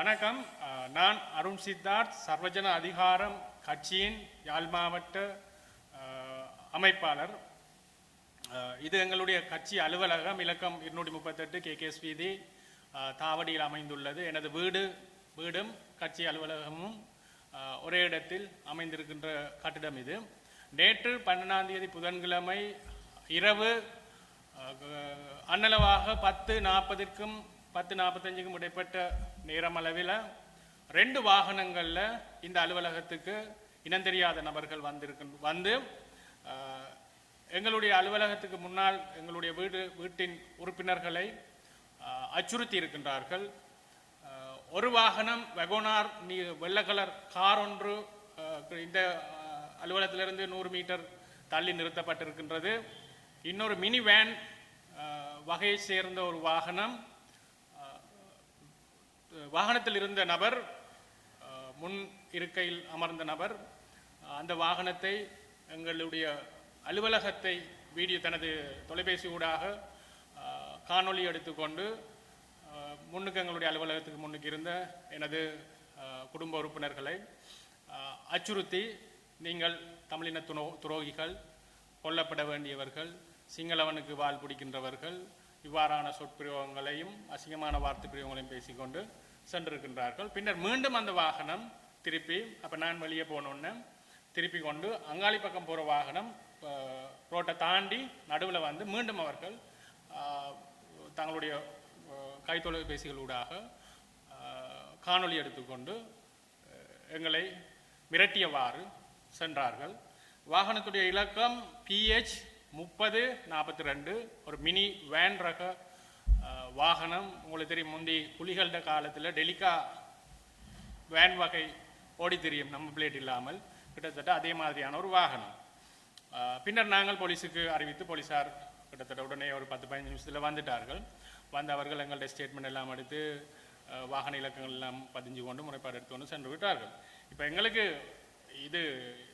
வணக்கம். நான் அருண் சித்தார்த் சர்வஜன அதிகாரம் கட்சியின் யாழ் மாவட்ட அமைப்பாளர். இது எங்களுடைய கட்சி அலுவலகம் இலக்கம் இருநூற்றி முப்பத்தெட்டு கே கேஎஸ் வீதி தாவடியில் அமைந்துள்ளது. எனது வீடு வீடும் கட்சி அலுவலகமும் ஒரே இடத்தில் அமைந்திருக்கின்ற கட்டிடம் இது. நேற்று பன்னெண்டாம் தேதி புதன்கிழமை இரவு அன்னளவாக பத்து நாற்பதுக்கும் பத்து நாற்பத்தஞ்சுக்கும் இடைப்பட்ட நேரமளவில் ரெண்டு வாகனங்களில் இந்த அலுவலகத்துக்கு இனம் தெரியாத நபர்கள் வந்திருக்கு வந்து எங்களுடைய அலுவலகத்துக்கு முன்னால் எங்களுடைய வீடு வீட்டின் உறுப்பினர்களை அச்சுறுத்தி இருக்கின்றார்கள். ஒரு வாகனம் வெகோனார் நீ வெள்ளை கலர் கார் ஒன்று இந்த அலுவலகத்திலிருந்து நூறு மீட்டர் தள்ளி நிறுத்தப்பட்டிருக்கின்றது. இன்னொரு மினி வேன் வகையை சேர்ந்த ஒரு வாகனம் வாகனத்தில் இருந்த நபர் முன் இருக்கையில் அமர்ந்த நபர் அந்த வாகனத்தை எங்களுடைய அலுவலகத்தை வீடியோ தனது தொலைபேசி ஊடாக காணொளி எடுத்துக்கொண்டு முன்னுக்கு எங்களுடைய அலுவலகத்துக்கு முன்னுக்கு இருந்த எனது குடும்ப உறுப்பினர்களை அச்சுறுத்தி நீங்கள் தமிழின துரோ துரோகிகள் கொல்லப்பட வேண்டியவர்கள் சிங்களவனுக்கு வாழ் பிடிக்கின்றவர்கள் இவ்வாறான சொற்பிரயோகங்களையும் அசிங்கமான வார்த்தை பிரயோகங்களையும் பேசிக்கொண்டு சென்றிருக்கின்றார்கள். பின்னர் மீண்டும் அந்த வாகனம் திருப்பி அப்போ நான் வெளியே போனோன்னே திருப்பி கொண்டு அங்காளி பக்கம் போகிற வாகனம் ரோட்டை தாண்டி நடுவில் வந்து மீண்டும் அவர்கள் தங்களுடைய கைத்தொலைபேசிகளூடாக காணொளி எடுத்துக்கொண்டு எங்களை மிரட்டியவாறு சென்றார்கள். வாகனத்துடைய இலக்கம் பிஹெச் முப்பது நாற்பத்தி ரெண்டு ஒரு மினி வேன் ரக வாகனம். உங்களுக்கு தெரியும் முந்தி புலிகள காலத்தில் டெலிகா வேன் வகை ஓடி தெரியும் நம்ம பிளேட் இல்லாமல். கிட்டத்தட்ட அதே மாதிரியான ஒரு வாகனம். பின்னர் நாங்கள் போலீஸுக்கு அறிவித்து போலீஸார் கிட்டத்தட்ட உடனே ஒரு பத்து பதினஞ்சு நிமிஷத்தில் வந்துட்டார்கள். வந்து அவர்கள் எங்கள்கிட்ட ஸ்டேட்மெண்ட் எல்லாம் எடுத்து வாகன இலக்கங்கள் எல்லாம் பதிஞ்சு கொண்டு முறைப்பாடு எடுத்து கொண்டு சென்று விட்டார்கள். இப்போ எங்களுக்கு இது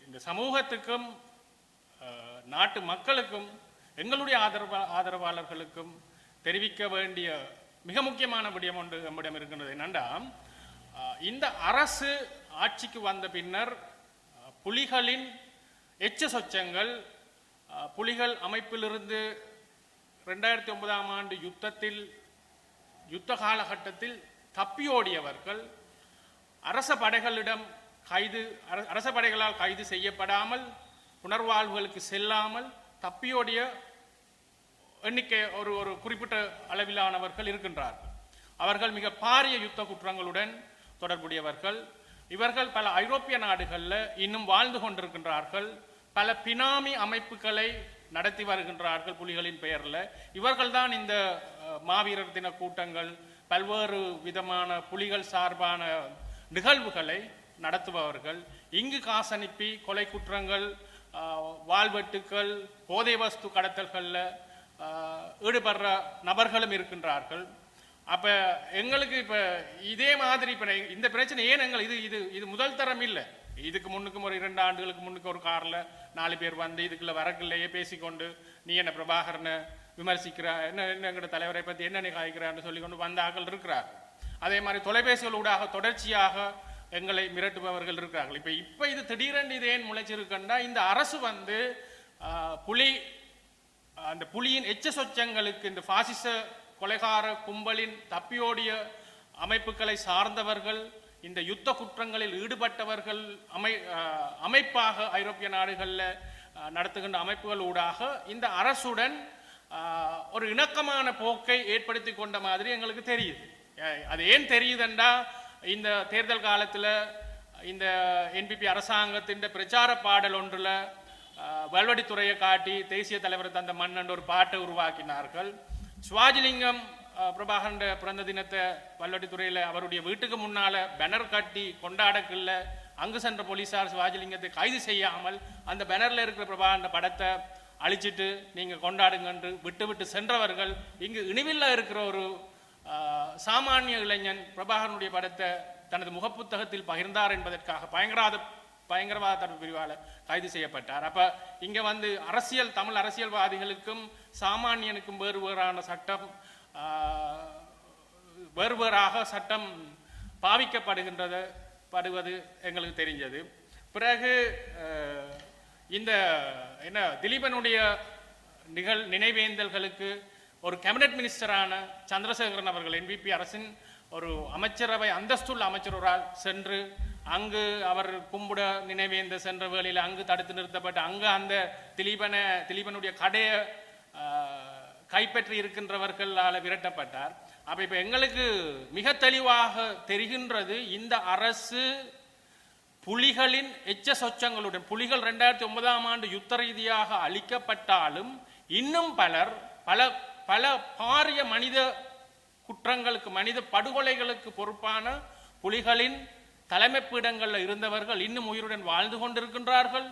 இந்த சமூகத்துக்கும் நாட்டு மக்களுக்கும் எங்களுடைய ஆதரவா ஆதரவாளர்களுக்கும் தெரிவிக்க வேண்டிய மிக முக்கியமான விடயம் ஒன்று நம்மிடம் இருக்கின்றது என்னென்னா இந்த அரசு ஆட்சிக்கு வந்த பின்னர் புலிகளின் எச்ச சொச்சங்கள் புலிகள் அமைப்பிலிருந்து ரெண்டாயிரத்தி ஒன்பதாம் ஆண்டு யுத்தத்தில் யுத்த காலகட்டத்தில் தப்பியோடியவர்கள் அரச படைகளிடம் கைது அரச படைகளால் கைது செய்யப்படாமல் புனர்வாழ்வுகளுக்கு செல்லாமல் தப்பியோடைய எண்ணிக்கை ஒரு ஒரு குறிப்பிட்ட அளவிலானவர்கள் இருக்கின்றார்கள். அவர்கள் மிக பாரிய யுத்த குற்றங்களுடன் தொடர்புடையவர்கள். இவர்கள் பல ஐரோப்பிய நாடுகளில் இன்னும் வாழ்ந்து கொண்டிருக்கின்றார்கள். பல பினாமி அமைப்புகளை நடத்தி வருகின்றார்கள் புலிகளின் பெயரில். இவர்கள்தான் இந்த மாவீரர் தின கூட்டங்கள் பல்வேறு விதமான புலிகள் சார்பான நிகழ்வுகளை நடத்துபவர்கள். இங்கு காசனுப்பி கொலை குற்றங்கள் ஆஹ், வாழ்வெட்டுக்கள் போதை வஸ்து கடத்தல்களில் ஈடுபடுற நபர்களும் இருக்கின்றார்கள். அப்போ எங்களுக்கு இப்போ இதே மாதிரி இப்போ இந்த பிரச்சனை ஏன் எங்கள் இது இது இது முதல் தரம் இல்லை. இதுக்கு முன்னுக்கும் ஒரு இரண்டு ஆண்டுகளுக்கு முன்னுக்கு ஒரு காரில் நாலு பேர் வந்து இதுக்குள்ள வரக்குள்ளேயே பேசிக்கொண்டு நீ என்ன பிரபாகரனை விமர்சிக்கிற? என்ன என்ன எங்களோட தலைவரை பற்றி என்ன காய்க்கிறான்னு சொல்லி கொண்டு வந்த ஆக்கள் இருக்கிறார் அதே மாதிரி தொலைபேசிகள் ஊடாக தொடர்ச்சியாக எங்களை மிரட்டுபவர்கள் இருக்கிறார்கள். இப்போ இப்போ இது திடீரென்று இது ஏன் முளைச்சிருக்குன்னா இந்த அரசு வந்து புலி அந்த புலியின் எச்ச சொச்சங்களுக்கு இந்த பாசிச கொலைகார கும்பலின் தப்பியோடிய அமைப்புகளை சார்ந்தவர்கள் இந்த யுத்த குற்றங்களில் ஈடுபட்டவர்கள் அமை அமைப்பாக ஐரோப்பிய நாடுகளில் நடத்துகின்ற அமைப்புகள் ஊடாக இந்த அரசுடன் ஒரு இணக்கமான போக்கை ஏற்படுத்தி கொண்ட மாதிரி எங்களுக்கு தெரியுது. அது ஏன் தெரியுதுண்டா இந்த தேர்தல் காலத்தில் இந்த என்பிபி அரசாங்கத்தின் பிரச்சார பாடல் ஒன்றில் வல்வடித்துறையை காட்டி தேசிய தலைவர் தந்த மன்னன் ஒரு பாட்டை உருவாக்கினார்கள். சுவாஜிலிங்கம் ஆஹ் பிரபாகரன் பிறந்த தினத்தை வல்வடித்துறையில் அவருடைய வீட்டுக்கு முன்னால பேனர் கட்டி கொண்டாடக்கில்ல அங்கு சென்ற போலீசார் சிவாஜிலிங்கத்தை கைது செய்யாமல் அந்த பேனரில் இருக்கிற பிரபாகரன் படத்தை அழிச்சிட்டு நீங்கள் கொண்டாடுங்கன்று விட்டு விட்டு சென்றவர்கள் இங்கு இனிவில்ல இருக்கிற ஒரு சாமானிய இளைஞன் பிரபாகரனுடைய படத்தை தனது முகப்புத்தகத்தில் பகிர்ந்தார் என்பதற்காக பயங்கராத பயங்கரவாத தடுப்பு பிரிவால் கைது செய்யப்பட்டார். அப்போ இங்கே வந்து அரசியல் தமிழ் அரசியல்வாதிகளுக்கும் சாமானியனுக்கும் வேறு வேறான சட்டம் வேறு வேறாக சட்டம் பாவிக்கப்படுகின்றது படுவது எங்களுக்கு தெரிஞ்சது. பிறகு இந்த என்ன திலீபனுடைய நிகழ் நினைவேந்தல்களுக்கு ஒரு கேபினட் மினிஸ்டரான சந்திரசேகரன் அவர்கள் என்பிபி அரசின் ஒரு அமைச்சரவை அந்தஸ்துள்ள அமைச்சரால் சென்று அங்கு அவர் கும்பிட நினைவேந்த சென்ற வேளையில் அங்கு தடுத்து நிறுத்தப்பட்டு அங்கு அந்த திலீபனை திலீபனுடைய கடையை கைப்பற்றி இருக்கின்றவர்களால் விரட்டப்பட்டார். அப்போ இப்போ எங்களுக்கு மிக தெளிவாக தெரிகின்றது இந்த அரசு புலிகளின் எச்ச சொச்சங்களுடன் புலிகள் ரெண்டாயிரத்தி ஒன்பதாம் ஆண்டு யுத்த ரீதியாக அளிக்கப்பட்டாலும் இன்னும் பலர் பல பல பாரிய மனித குற்றங்களுக்கு மனித படுகொலைகளுக்கு பொறுப்பான புலிகளின் தலைமைப்பீடங்களில் இருந்தவர்கள் இன்னும் உயிருடன் வாழ்ந்து கொண்டிருக்கின்றார்கள்.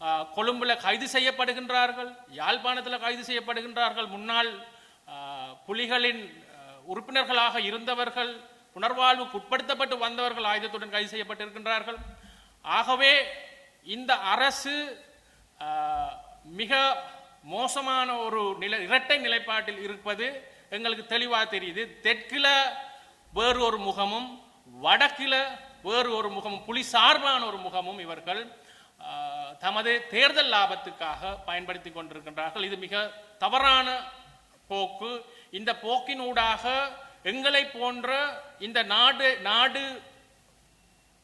ஆஹ், கொழும்புல கைது செய்யப்படுகின்றார்கள் யாழ்ப்பாணத்தில் கைது செய்யப்படுகின்றார்கள். முன்னாள் புலிகளின் உறுப்பினர்களாக இருந்தவர்கள் புனர்வாழ்வுக்கு உட்படுத்தப்பட்டு வந்தவர்கள் ஆயுதத்துடன் கைது செய்யப்பட்டிருக்கின்றார்கள். ஆகவே இந்த அரசு மிக மோசமான ஒரு நிலை இரட்டை நிலைப்பாட்டில் இருப்பது எங்களுக்கு தெளிவாக தெரியுது. தெற்கில் வேறு ஒரு முகமும் வடக்கில் வேறு ஒரு முகமும் புலி சார்பான ஒரு முகமும் இவர்கள் தமது தேர்தல் லாபத்துக்காக பயன்படுத்தி கொண்டிருக்கின்றார்கள். இது மிக தவறான போக்கு. இந்த போக்கினூடாக எங்களை போன்ற இந்த நாடு நாடு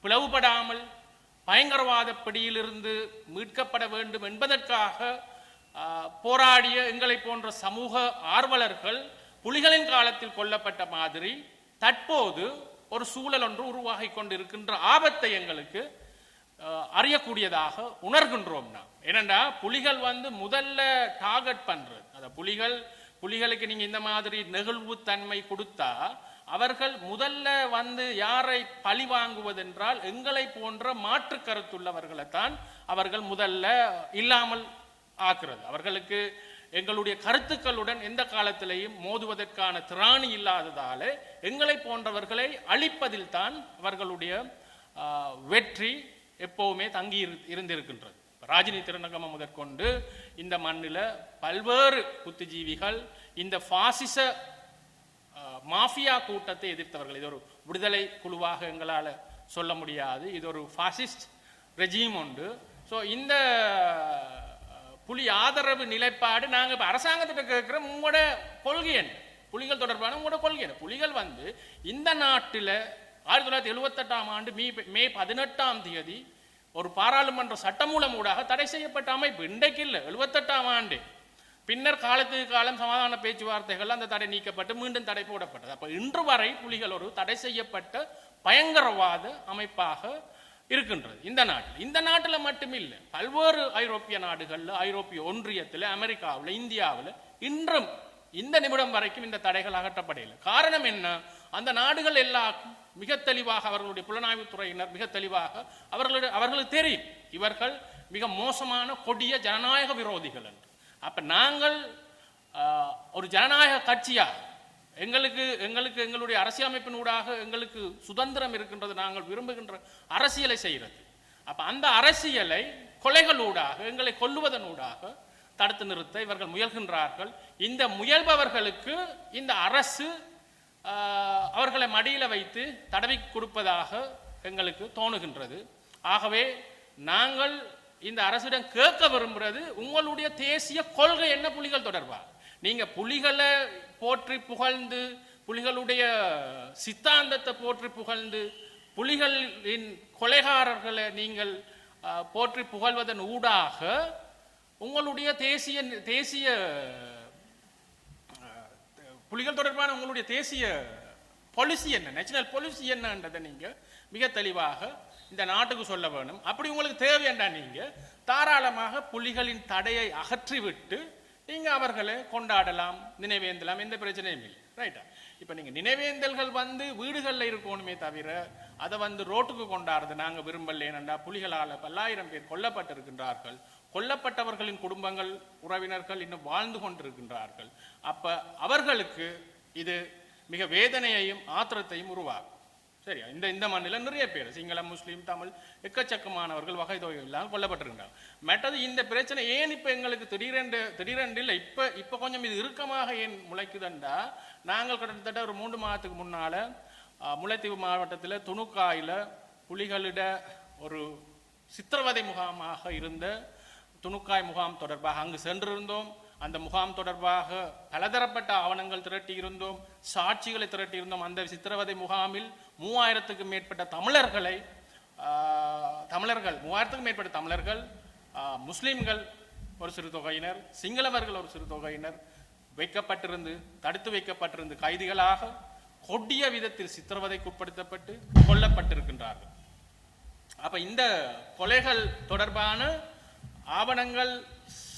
பிளவுபடாமல் பயங்கரவாத பிடியிலிருந்து மீட்கப்பட வேண்டும் என்பதற்காக போராடிய எங்களை போன்ற சமூக ஆர்வலர்கள் புலிகளின் காலத்தில் கொல்லப்பட்ட மாதிரி தற்போது ஒரு சூழல் ஒன்று உருவாகி கொண்டிருக்கின்ற ஆபத்தை எங்களுக்கு அறியக்கூடியதாக உணர்கின்றோம் நாம். ஏனென்றா புலிகள் வந்து முதல்ல டார்கெட் பண்ணுறது அந்த புலிகள் புலிகளுக்கு நீங்க இந்த மாதிரி நெகிழ்வுத்தன்மை கொடுத்தா அவர்கள் முதல்ல வந்து யாரை பழி வாங்குவதென்றால் எங்களை போன்ற மாற்று கருத்துள்ளவர்களைத்தான் அவர்கள் முதல்ல இல்லாமல் ஆக்குறது. அவர்களுக்கு எங்களுடைய கருத்துக்களுடன் எந்த காலத்திலையும் மோதுவதற்கான திராணி இல்லாததால எங்களை போன்றவர்களை அழிப்பதில் தான் அவர்களுடைய வெற்றி எப்போவுமே தங்கி இரு- இருந்திருக்கின்றது. ராஜினி திருநங்கம முதற்கொண்டு இந்த மண்ணில் பல்வேறு புத்திஜீவிகள் இந்த பாசிச மாஃபியா கூட்டத்தை எதிர்த்தவர்கள். இது ஒரு விடுதலை குழுவாக எங்களால் சொல்ல முடியாது. இது ஒரு ஃபாசிஸ்ட் ரெஜீம் உண்டு. ஸோ இந்த புலி ஆதரவு நிலைப்பாடு நாங்கள் இப்போ அரசாங்கத்திட்ட கேட்குற உங்களோட கொள்கை என்ன? புலிகள் தொடர்பான உங்களோட கொள்கை என்ன? புலிகள் வந்து இந்த நாட்டில் ஆயிரத்தி தொள்ளாயிரத்தி எழுபத்தெட்டாம் ஆண்டு மே மே பதினெட்டாம் தேதி ஒரு பாராளுமன்ற சட்டமூலம் ஊடாக தடை செய்யப்பட்ட அமைப்பு. இன்றைக்கு இல்லை எழுபத்தெட்டாம் ஆண்டு. பின்னர் காலத்துக்கு காலம் சமாதான பேச்சுவார்த்தைகள் அந்த தடை நீக்கப்பட்டு மீண்டும் தடை போடப்பட்டது. அப்போ இன்று வரை புலிகள் ஒரு தடை செய்யப்பட்ட பயங்கரவாத அமைப்பாக இருக்கின்றது. இந்த நாட்டில். இந்த நாட்டில் மட்டுமில்லை. பல்வேறு ஐரோப்பிய நாடுகளில் ஐரோப்பிய ஒன்றியத்தில் அமெரிக்காவில் இந்தியாவில் இன்றும் இந்த நிமிடம் வரைக்கும் இந்த தடைகள் அகற்றப்படவில்லை. காரணம் என்ன? அந்த நாடுகள் எல்லாம் மிக தெளிவாக அவர்களுடைய புலனாய்வுத் துறையினர் மிக தெளிவாக அவர்களுடைய அவர்களுக்கு தெரியும். இவர்கள் மிக மோசமான கொடிய ஜனநாயக விரோதிகள் என்று. அப்போ நாங்கள் ஒரு ஜனநாயக கட்சியாக எங்களுக்கு எங்களுக்கு எங்களுடைய அரசியலமைப்பினூடாக எங்களுக்கு சுதந்திரம் இருக்கின்றது நாங்கள் விரும்புகின்ற அரசியலை செய்கிறது. அப்போ அந்த அரசியலை கொலைகளூடாக எங்களை கொல்லுவதனூடாக தடுத்து நிறுத்த இவர்கள் முயல்கின்றார்கள். இந்த முயல்பவர்களுக்கு இந்த அரசு அவர்களை மடியில் வைத்து தடவி கொடுப்பதாக எங்களுக்கு தோணுகின்றது. ஆகவே நாங்கள் இந்த அரசிடம் கேட்க விரும்புகிறது உங்களுடைய தேசிய கொள்கை என்ன புலிகள் தொடர்பாக? நீங்க புலிகளை போற்றி புகழ்ந்து புலிகளுடைய சித்தாந்தத்தை போற்றி புகழ்ந்து புலிகளின் கொலைகாரர்களை நீங்கள் போற்றி புகழ்வதன் ஊடாக உங்களுடைய தேசிய தேசிய புலிகள் தொடர்பான உங்களுடைய தேசிய பாலிசி என்ன? நேஷனல் பாலிசி என்னன்றதை நீங்கள் மிக தெளிவாக இந்த நாட்டுக்கு சொல்ல வேணும். அப்படி உங்களுக்கு தேவையண்டா நீங்கள் தாராளமாக புலிகளின் தடையை அகற்றிவிட்டு நீங்கள் அவர்களை கொண்டாடலாம் நினைவேந்தலாம் எந்த பிரச்சனையும் இல்லை. ரைட்டா இப்போ நீங்கள் நினைவேந்தல்கள் வந்து வீடுகளில் இருக்கணுமே தவிர அதை வந்து ரோட்டுக்கு கொண்டாடுறது நாங்கள் விரும்பல. ஏனென்றா புலிகளால் பல்லாயிரம் பேர் கொல்லப்பட்டிருக்கின்றார்கள். கொல்லப்பட்டவர்களின் குடும்பங்கள் உறவினர்கள் இன்னும் வாழ்ந்து கொண்டிருக்கின்றார்கள். அப்போ அவர்களுக்கு இது மிக வேதனையையும் ஆத்திரத்தையும் உருவாக்கும். சரியா? இந்த இந்த மண்ணில் நிறைய பேர் சிங்களம் முஸ்லீம் தமிழ் எக்கச்சக்கமானவர்கள் வகை தொகை இல்லாமல் கொல்லப்பட்டிருக்கிறாங்க. மற்றது இந்த பிரச்சனை ஏன் இப்போ எங்களுக்கு திடீரென்று திடீரென்று இல்லை? இப்போ இப்போ கொஞ்சம் இது இறுக்கமாக ஏன் முளைக்குதுண்டா? நாங்கள் கிட்டத்தட்ட ஒரு மூன்று மாதத்துக்கு முன்னால் முல்லைத்தீவு மாவட்டத்தில் துணுக்காயில் புலிகளிட ஒரு சித்திரவதை முகாமாக இருந்த துணுக்காய் முகாம் தொடர்பாக அங்கு சென்றிருந்தோம். அந்த முகாம் தொடர்பாக பலதரப்பட்ட ஆவணங்கள் திரட்டியிருந்தோம். சாட்சிகளை திரட்டியிருந்தோம். அந்த சித்திரவதை முகாமில் மூவாயிரத்துக்கும் மேற்பட்ட தமிழர்களை தமிழர்கள் மூவாயிரத்துக்கும் மேற்பட்ட தமிழர்கள் முஸ்லீம்கள் ஒரு சிறு தொகையினர் சிங்களவர்கள் ஒரு சிறு தொகையினர் வைக்கப்பட்டிருந்து தடுத்து வைக்கப்பட்டிருந்து கைதிகளாக கொடிய விதத்தில் சித்திரவதைக்கு உட்படுத்தப்பட்டு கொல்லப்பட்டிருக்கின்றார்கள். அப்ப இந்த கொலைகள் தொடர்பான ஆவணங்கள்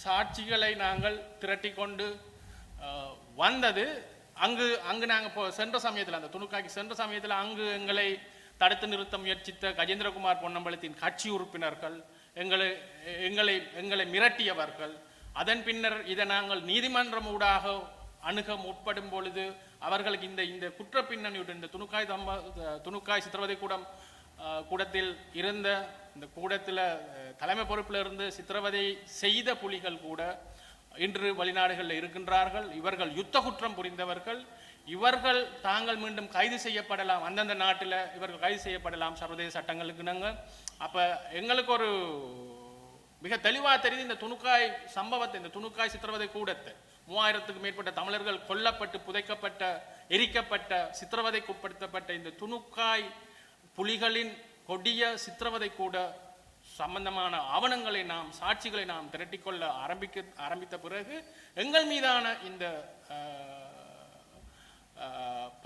சாட்சிகளை நாங்கள் திரட்டி கொண்டு வந்தது அங்கு அங்கு நாங்கள் இப்போ சென்ற சமயத்தில் அந்த துணுக்காய்க்கு சென்ற சமயத்தில் அங்கு எங்களை தடுத்து நிறுத்த முயற்சித்த கஜேந்திரகுமார் பொன்னம்பலத்தின் கட்சி உறுப்பினர்கள் எங்களை எங்களை எங்களை மிரட்டியவர்கள் அதன் பின்னர் இதை நாங்கள் நீதிமன்றம் ஊடாக அணுக முற்படும் பொழுது அவர்களுக்கு இந்த இந்த குற்ற பின்னணியுடன் இந்த துணுக்காய் தம்ப துணுக்காய் சித்திரவதை கூடம் கூடத்தில் இருந்த இந்த கூடத்தில் தலைமை பொறுப்பில் இருந்து சித்திரவதை செய்த புலிகள் கூட இன்று வெளிநாடுகளில் இருக்கின்றார்கள். இவர்கள் யுத்த குற்றம் புரிந்தவர்கள். இவர்கள் தாங்கள் மீண்டும் கைது செய்யப்படலாம். அந்தந்த நாட்டில் இவர்கள் கைது செய்யப்படலாம். சர்வதேச சட்டங்களுக்கு நாங்கள் அப்போ எங்களுக்கு ஒரு மிக தெளிவாக தெரியுது இந்த துணுக்காய் சம்பவத்தை இந்த துணுக்காய் சித்திரவதை கூடத்தை. மூவாயிரத்துக்கு மேற்பட்ட தமிழர்கள் கொல்லப்பட்டு புதைக்கப்பட்ட எரிக்கப்பட்ட சித்திரவதைக்குட்படுத்தப்பட்ட இந்த துணுக்காய் புலிகளின் கொடிய சித்திரவதை கூட சம்பந்தமான ஆவணங்களை நாம் சாட்சிகளை நாம் திரட்டிக்கொள்ள ஆரம்பிக்க ஆரம்பித்த பிறகு எங்கள் மீதான இந்த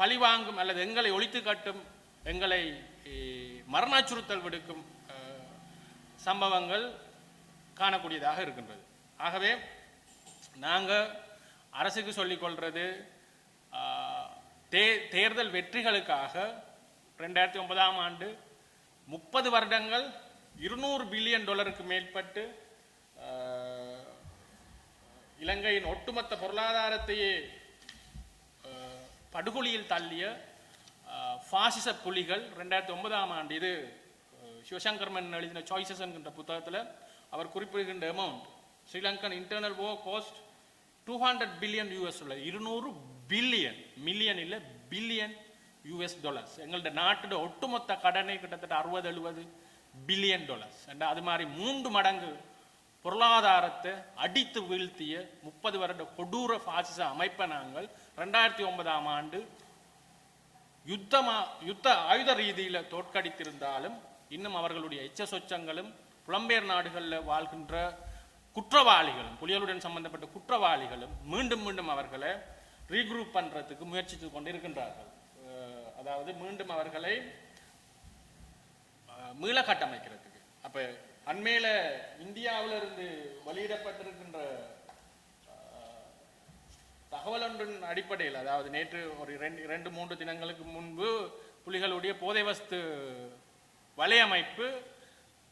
பழிவாங்கும் அல்லது எங்களை ஒழித்து காட்டும் எங்களை மரணாச்சுறுத்தல் விடுக்கும் சம்பவங்கள் காணக்கூடியதாக இருக்கின்றது. ஆகவே நாங்கள் அரசுக்கு சொல்லிக்கொள்வது தே தேர்தல் வெற்றிகளுக்காக ரெண்டாயிரத்தி ஒன்பதாம் ஆண்டு முப்பது வருடங்கள் இருநூறு பில்லியன் டாலருக்கு மேற்பட்டு இலங்கையின் ஒட்டுமொத்த பொருளாதாரத்தையே படுகொலியில் தள்ளிய ஃபாசிச புலிகள் ரெண்டாயிரத்தி ஒன்பதாம் ஆண்டு இது ஆஹ், சிவசங்கர்மன் எழுதின சாய்ஸஸ் என்கின்ற புத்தகத்தில் அவர் குறிப்பிடுகின்ற அமௌண்ட் ஸ்ரீலங்கன் இன்டர்னல் ஓ cost two hundred billion US உள்ள இருநூறு பில்லியன் மில்லியன் இல்லை பில்லியன் யூஎஸ் டாலர்ஸ் எங்களோட நாட்டோட ஒட்டுமொத்த கடனை கிட்டத்தட்ட அறுபது எழுபது பில்லியன் டாலர்ஸ் அது மாதிரி மூன்று மடங்கு பொருளாதாரத்தை அடித்து வீழ்த்திய முப்பது வருட கொடூர பாசிச அமைப்பை நாங்கள் ரெண்டாயிரத்தி ஒன்பதாம் ஆண்டு யுத்தமா யுத்த ஆயுத ரீதியில் தோற்கடித்திருந்தாலும் இன்னும் அவர்களுடைய எச்ச சொச்சங்களும் புலம்பெயர் நாடுகளில் வாழ்கின்ற குற்றவாளிகளும் புலிகளுடன் சம்பந்தப்பட்ட குற்றவாளிகளும் மீண்டும் மீண்டும் அவர்களை ரீக்ரூப் பண்ணுறதுக்கு முயற்சித்து கொண்டிருக்கின்றார்கள். இருக்கின்றார்கள் அதாவது மீண்டும் அவர்களை மீள கட்டமைக்கிறதுக்கு அப்ப அண்மையில இந்தியாவில இருந்து வெளியிடப்பட்டிருக்கின்ற தகவல் ஒன்றின் அடிப்படையில் அதாவது நேற்று ஒரு இரண்டு இரண்டு மூன்று தினங்களுக்கு முன்பு புலிகளுடைய போதை வஸ்து வலையமைப்பு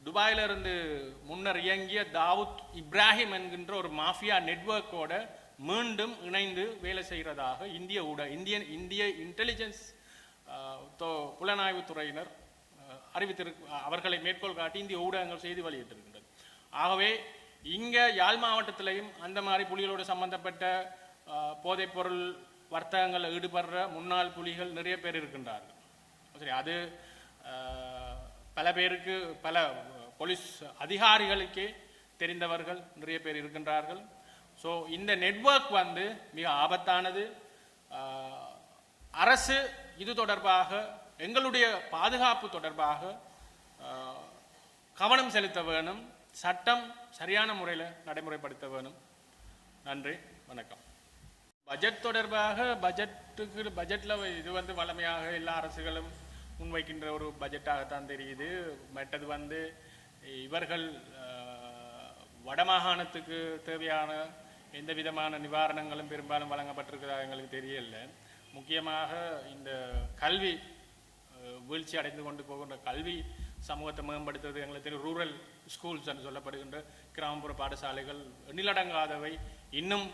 துபாயிலிருந்து முன்னர் இயங்கிய தாவூத் இப்ராஹிம் என்கின்ற ஒரு மாஃபியா நெட்வொர்க்கோட மீண்டும் இணைந்து வேலை செய்கிறதாக இந்திய ஊட இந்தியன் இந்திய இன்டெலிஜென்ஸ் புலனாய்வு துறையினர் அறிவித்திருக்கு அவர்களை மேற்கோள் காட்டி இந்திய ஊடகங்கள் செய்தி வெளியிட்டிருக்கின்றது ஆகவே இங்கே யாழ் மாவட்டத்திலையும் அந்த மாதிரி புலிகளோடு சம்பந்தப்பட்ட போதைப்பொருள் வர்த்தகங்களில் ஈடுபடுற முன்னாள் புலிகள் நிறைய பேர் இருக்கின்றார்கள். சரி அது பல பேருக்கு பல போலீஸ் அதிகாரிகளுக்கே தெரிந்தவர்கள் நிறைய பேர் இருக்கின்றார்கள். ஸோ இந்த நெட்வொர்க் வந்து மிக ஆபத்தானது. அரசு இது தொடர்பாக எங்களுடைய பாதுகாப்பு தொடர்பாக கவனம் செலுத்த வேணும் சட்டம் சரியான முறையில் நடைமுறைப்படுத்த வேணும். நன்றி வணக்கம். பட்ஜெட் தொடர்பாக பட்ஜெட்டுக்கு பட்ஜெட்டில் இது வந்து வளமையாக எல்லா அரசுகளும் முன்வைக்கின்ற ஒரு பட்ஜெட்டாகத்தான் தெரியுது. மற்றது வந்து இவர்கள் வடமாகாணத்துக்கு தேவையான எந்த விதமான நிவாரணங்களும் பெரும்பாலும் வழங்கப்பட்டிருக்கிறதா எங்களுக்கு தெரியல. முக்கியமாக இந்த கல்வி வீழ்ச்சி அடைந்து கொண்டு போகின்ற கல்வி சமூகத்தை மேம்படுத்துவது எங்களுக்கு தெரியும். ரூரல் ஸ்கூல்ஸ் என்று சொல்லப்படுகின்ற கிராமப்புற பாடசாலைகள் எண்ணிலடங்காதவை இன்னும்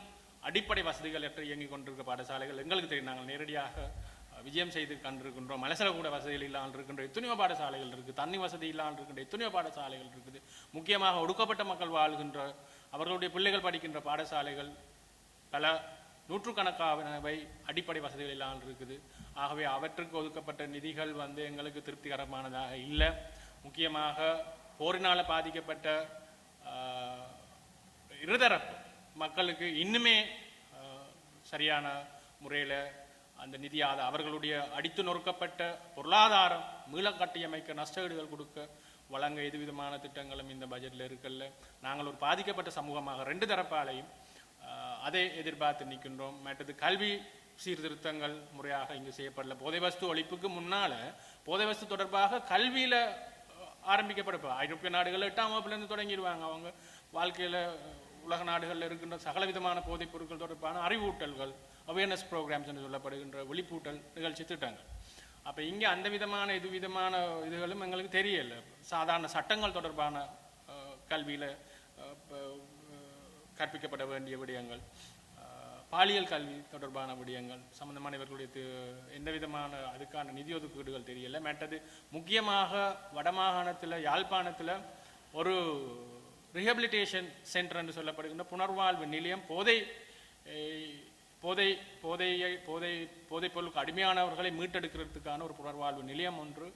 அடிப்படை வசதிகள் என்று இயங்கிக் கொண்டிருக்கிற பாடசாலைகள். எங்களுக்கு தெரியும் நாங்கள் நேரடியாக விஜயம் செய்து கண்டிருக்கின்றோம். மலசல கூட வசதிகள் இல்லாமல் இருக்கின்ற எத்தனையோ பாடசாலைகள் இருக்குது. தண்ணி வசதி இல்லாமல் இருக்கின்ற எத்தனையோ பாடசாலைகள் இருக்குது. முக்கியமாக ஒடுக்கப்பட்ட மக்கள் வாழ்கின்ற அவர்களுடைய பிள்ளைகள் படிக்கின்ற பாடசாலைகள் பல நூற்றுக்கணக்கானவை அடிப்படை வசதிகள் இல்லாமல் இருக்குது. ஆகவே அவற்றுக்கு ஒதுக்கப்பட்ட நிதிகள் வந்து எங்களுக்கு திருப்திகரமானதாக இல்லை. முக்கியமாக போரினால் பாதிக்கப்பட்ட இருதரப்பு மக்களுக்கு இன்னுமே சரியான முறையில் அந்த நிதி அவர்களுடைய அடித்து நொறுக்கப்பட்ட பொருளாதாரம் மீள கட்டியமைக்க நஷ்டஈடுகள் கொடுக்க வழங்க எதுவிதமான திட்டங்களும் இந்த பட்ஜெட்டில் இருக்கல்ல. நாங்கள் ஒரு பாதிக்கப்பட்ட சமூகமாக ரெண்டு தரப்பாலையும் அதை எதிர்பார்த்து நிற்கின்றோம் மற்றது கல்வி சீர்திருத்தங்கள் முறையாக இங்கு செய்யப்படல. போதை வஸ்து ஒழிப்புக்கு முன்னால போதை வஸ்து தொடர்பாக கல்வியில அஹ், ஐரோப்பிய நாடுகள் எட்டாம் வகுப்புலேருந்து தொடங்கிடுவாங்க அவங்க. வாழ்க்கையில உலக நாடுகளில் இருக்கின்ற சகல விதமான போதைப் பொருட்கள் தொடர்பான அறிவூட்டல்கள் அவேர்னஸ் ப்ரோக்ராம்ஸ் என்று சொல்லப்படுகின்ற விழிப்பூட்டல் நிகழ்ச்சி திட்டங்கள். அப்போ இங்கே அந்த விதமான இது விதமான இதுகளும் எங்களுக்கு தெரியல. சாதாரண சட்டங்கள் தொடர்பான கல்வியில் கற்பிக்கப்பட வேண்டிய விடயங்கள். பாலியல் கல்வி தொடர்பான விடயங்கள் சம்பந்தமான இவர்களுடைய எந்த விதமான அதுக்கான நிதி ஒதுக்கீடுகள் தெரியல. மற்றது முக்கியமாக வடமாகாணத்தில் யாழ்ப்பாணத்தில் ஒரு ரிஹபிலிட்டேஷன் சென்டர் என்று சொல்லப்படுகின்ற புனர்வாழ்வு நிலையம் போதை போதை போதையை போதை போதைப் பொருளுக்கு அடிமையானவர்களை மீட்டெடுக்கிறதுக்கான ஒரு புனர்வாழ்வு நிலையம் ஒன்று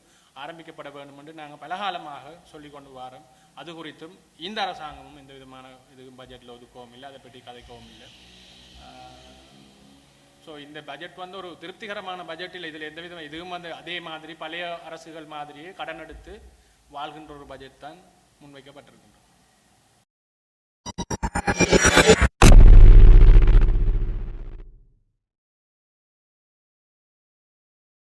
ஆரம்பிக்கப்பட வேண்டும் என்று நாங்கள் பலகாலமாக சொல்லிக் கொண்டு வாரோம். அது குறித்தும் இந்த அரசாங்கமும் எந்த விதமான இதுவும் பட்ஜெட்டில் ஒதுக்கவும் இல்லை அதை பற்றி கதைக்கவும் இல்லை. ஸோ இந்த பட்ஜெட் வந்து ஒரு திருப்திகரமான பட்ஜெட்டில் இதில் எந்த விதமாக இதுவும் வந்து அதே மாதிரி பழைய அரசுகள் மாதிரியே கடன் எடுத்து வாழ்கின்ற ஒரு பட்ஜெட் தான் முன்வைக்கப்பட்டிருக்கின்றது.